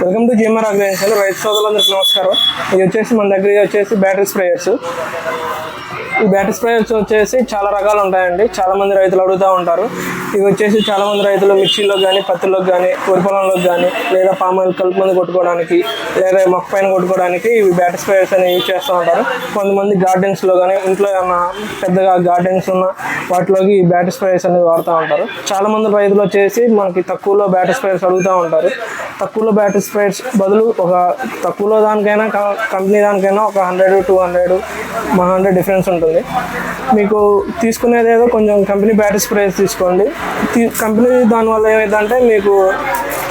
Welcome to GMR organisation. రైతు సోదరులందరికీ నమస్కారం. ఇది వచ్చేసి మన దగ్గర వచ్చేసి బ్యాటరీ స్ప్రేయర్స్. ఈ బ్యాటరీ స్ప్రేయర్స్ వచ్చేసి చాలా రకాలు ఉంటాయండి. చాలా మంది రైతులు అడుగుతూ ఉంటారు. ఇవి వచ్చేసి చాలా మంది రైతులు మిర్చిలో కానీ పత్తిలోకి కానీ వరి పొలంలోకి కానీ లేదా పామాయిల్ కలుపు మంది కొట్టుకోవడానికి లేదా మొక్క పైన కొట్టుకోవడానికి ఇవి బ్యాటరీ స్ప్రేయర్స్ అనేవి యూజ్ చేస్తూ ఉంటారు. కొంతమంది గార్డెన్స్లో కానీ ఇంట్లో ఏమన్నా పెద్దగా గార్డెన్స్ ఉన్న వాటిలోకి ఈ బ్యాటరీ స్ప్రేయర్స్ అనేవి వాడుతూ ఉంటారు. చాలా మంది రైతులు వచ్చేసి మనకి తక్కువలో బ్యాటరీ స్ప్రేయర్స్ అడుగుతూ ఉంటారు. తక్కువలో బ్యాటరీ స్ప్రేయర్స్ బదులు ఒక తక్కువలో దానికైనా క- కంపెనీ దానికైనా ఒక హండ్రెడ్ టూ హండ్రెడ్ మా హండ్రెడ్ డిఫరెన్స్ ఉంటుంది. మీకు తీసుకునేది ఏదో కొంచెం కంపెనీ బ్యాటరీ స్ప్రేయర్స్ తీసుకోండి. తీ- కంపెనీ దానివల్ల ఏమైందంటే మీకు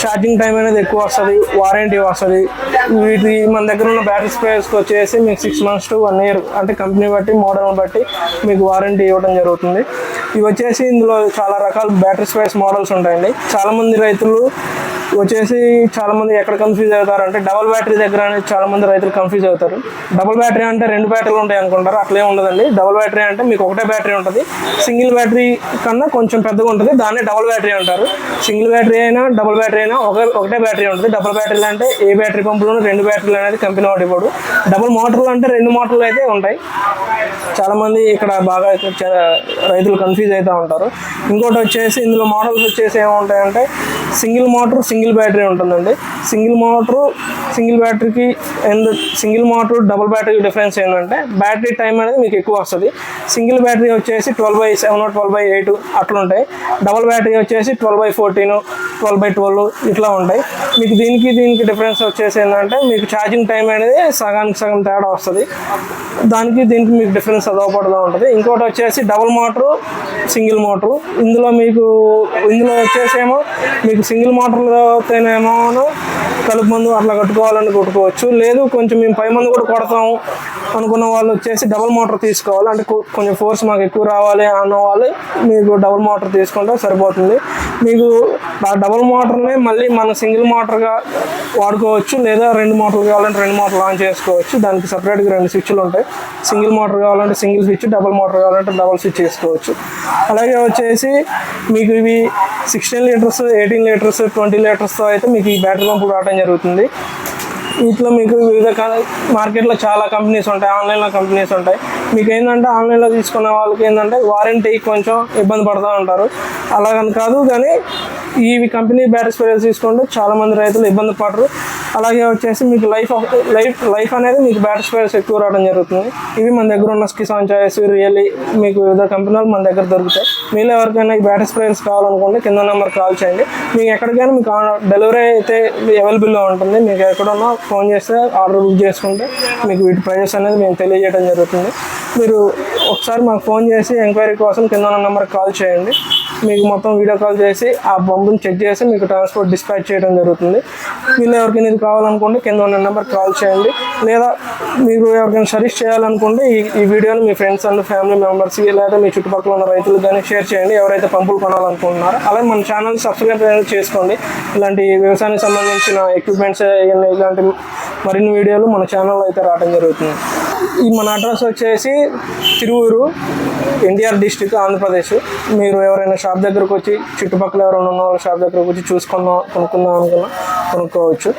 ఛార్జింగ్ టైం అనేది ఎక్కువ వస్తుంది వారంటీ వస్తుంది. వీటి మన దగ్గర ఉన్న బ్యాటరీ స్ప్రేయర్స్కి వచ్చేసి మీకు six months to one year అంటే కంపెనీ బట్టి మోడల్ బట్టి మీకు వారంటీ ఇవ్వడం జరుగుతుంది. ఇవి వచ్చేసి ఇందులో చాలా రకాల బ్యాటరీ స్పేస్ మోడల్స్ ఉంటాయండి. చాలామంది రైతులు వచ్చేసి చాలా మంది ఎక్కడ కన్ఫ్యూజ్ అవుతారు అంటే డబుల్ బ్యాటరీ దగ్గర అనేది చాలా మంది రైతులు కన్ఫ్యూజ్ అవుతారు. డబుల్ బ్యాటరీ అంటే రెండు బ్యాటరీలు ఉంటాయి అనుకుంటారు? అట్లే ఉండదండి. డబుల్ బ్యాటరీ అంటే మీకు ఒకటే బ్యాటరీ ఉంటుంది. సింగిల్ బ్యాటరీ కన్నా కొంచెం పెద్దగా ఉంటుంది. దాన్ని డబుల్ బ్యాటరీ అంటారు. సింగిల్ బ్యాటరీ అయినా డబుల్ బ్యాటరీ అయినా ఒక ఒకటే బ్యాటరీ ఉంటుంది. డబుల్ బ్యాటరీలు అంటే ఏ బ్యాటరీ పంపులోనూ రెండు బ్యాటరీలు అనేది కంపెనీ వాడు ఇవ్వడు. డబుల్ మోటార్లు అంటే రెండు మోటార్లు అయితే ఉంటాయి. చాలా మంది ఇక్కడ బాగా రైతులు కన్ఫ్యూజ్ అవుతూ ఉంటారు. ఇంకోటి వచ్చేసి ఇందులో మోడల్స్ వచ్చేసి ఏముంటాయంటే సింగిల్ మోటార్ సింగిల్ బ్యాటరీ ఉంటుందండి. Single motor single బ్యాటరీకి and single motor double battery difference ఏంటంటే బ్యాటరీ టైం అనేది మీకు ఎక్కువ వస్తుంది. సింగిల్ బ్యాటరీ వచ్చేసి twelve by seven twelve by eight అట్లుంటాయి. Double battery వచ్చేసి twelve by fourteen twelve by twelve ఇట్లా ఉంటాయి. మీకు దీనికి దీనికి డిఫరెన్స్ వచ్చేసి ఏంటంటే మీకు ఛార్జింగ్ టైం అనేది సగానికి సగం తేడా వస్తుంది. దానికి దీనికి మీకు డిఫరెన్స్ అదవపడుతూ ఉంటుంది. ఇంకోటి వచ్చేసి డబుల్ మోటరు సింగిల్ మోటరు ఇందులో మీకు ఇందులో వచ్చేసేమో మీకు సింగిల్ మోటార్లతోనేమో కలుపు మందు అట్లా కట్టుకోవాలని కొట్టుకోవచ్చు. లేదు కొంచెం మేము పై మందు కూడా కొడతాము అనుకున్న వాళ్ళు వచ్చేసి డబుల్ మోటార్ తీసుకోవాలి. అంటే కొంచెం ఫోర్స్ మాకు ఎక్కువ రావాలి అన్న వాళ్ళు మీకు డబుల్ మోటార్ తీసుకుంటే సరిపోతుంది. మీకు ఆ డబుల్ మోటార్ని మళ్ళీ మనం సింగిల్ మోటార్గా వాడుకోవచ్చు లేదా రెండు మోటార్లు కావాలంటే రెండు మోటార్లు ఆన్ చేసుకోవచ్చు. దానికి సపరేట్గా రెండు స్విచ్లు ఉంటాయి. సింగిల్ మోటార్ కావాలంటే సింగిల్ స్విచ్ డబుల్ మోటార్ కావాలంటే డబుల్ స్విచ్ చేసుకోవచ్చు. అలాగే వచ్చేసి మీకు ఇవి sixteen litres eighteen litres twenty లీటర్స్తో అయితే మీకు ఈ బ్యాటరీ పంపులు రావడం జరుగుతుంది. వీటిలో మీకు వివిధ మార్కెట్లో చాలా కంపెనీస్ ఉంటాయి ఆన్లైన్లో కంపెనీస్ ఉంటాయి. మీకు ఏంటంటే ఆన్లైన్లో తీసుకునే వాళ్ళకి ఏంటంటే వారంటీ కొంచెం ఇబ్బంది పడుతూ ఉంటారు. అలాగని కాదు కానీ ఇవి కంపెనీ బ్యాటరీ స్ప్రేయర్స్ తీసుకుంటే చాలామంది రైతులు ఇబ్బంది పడరు. అలాగే వచ్చేసి మీకు లైఫ్ లైఫ్ లైఫ్ అనేది మీకు బ్యాటరీ స్ప్రేయర్స్ ఎక్కువ రావడం జరుగుతుంది. ఇవి మన దగ్గర ఉన్న కిసాన్ చాయిస్ రియల్లీ మీకు వివిధ కంపెనీలు మన దగ్గర దొరుకుతాయి. మీరు ఎవరికైనా ఈ బ్యాటరీ స్ప్రేయర్స్ కావాలనుకుంటే కింద నెంబర్ కాల్ చేయండి. మీకు ఎక్కడికైనా మీకు డెలివరీ అయితే అవైలబుల్లో ఉంటుంది. మీకు ఎక్కడున్నా ఫోన్ చేస్తే ఆర్డర్ బుక్ చేసుకుంటే మీకు వీటి ప్రైజెస్ అనేది మేము తెలియజేయడం జరుగుతుంది. మీరు ఒకసారి మాకు ఫోన్ చేసి ఎంక్వైరీ కోసం కింద నెంబర్ నెంబర్కి కాల్ చేయండి. మీకు మొత్తం వీడియో కాల్ చేసి ఆ పంపుని చెక్ చేసి మీకు ట్రాన్స్పోర్ట్ డిస్పాచ్ చేయడం జరుగుతుంది. వీళ్ళు ఎవరికైనా ఇది కావాలనుకుంటే కింద ఉన్న నెంబర్ కాల్ చేయండి. లేదా మీరు ఎవరికైనా సజెస్ట్ చేయాలనుకుంటే ఈ ఈ వీడియోని మీ ఫ్రెండ్స్ అండ్ ఫ్యామిలీ మెంబర్స్కి లేదా మీ చుట్టుపక్కల ఉన్న రైతులకు కానీ షేర్ చేయండి. ఎవరైతే పంపులు కొనాలనుకుంటున్నారో అలాగే మన ఛానల్ సబ్స్క్రైబ్ చేసుకోండి. ఇలాంటి వ్యవసాయానికి సంబంధించిన ఎక్విప్మెంట్స్ ఇలాంటి మరిన్ని వీడియోలు మన ఛానల్లో అయితే రావడం జరుగుతుంది. మన అడ్రస్ వచ్చేసి తిరువూరు ఎన్టీఆర్ డిస్టిక్ ఆంధ్రప్రదేశ్. మీరు ఎవరైనా షాప్ దగ్గరకు వచ్చి చుట్టుపక్కల ఎవరైనా ఉన్న వాళ్ళ షాప్ దగ్గరకు వచ్చి చూసుకుందాం కొనుక్కుందాం అనుకున్నా కొనుక్కోవచ్చు.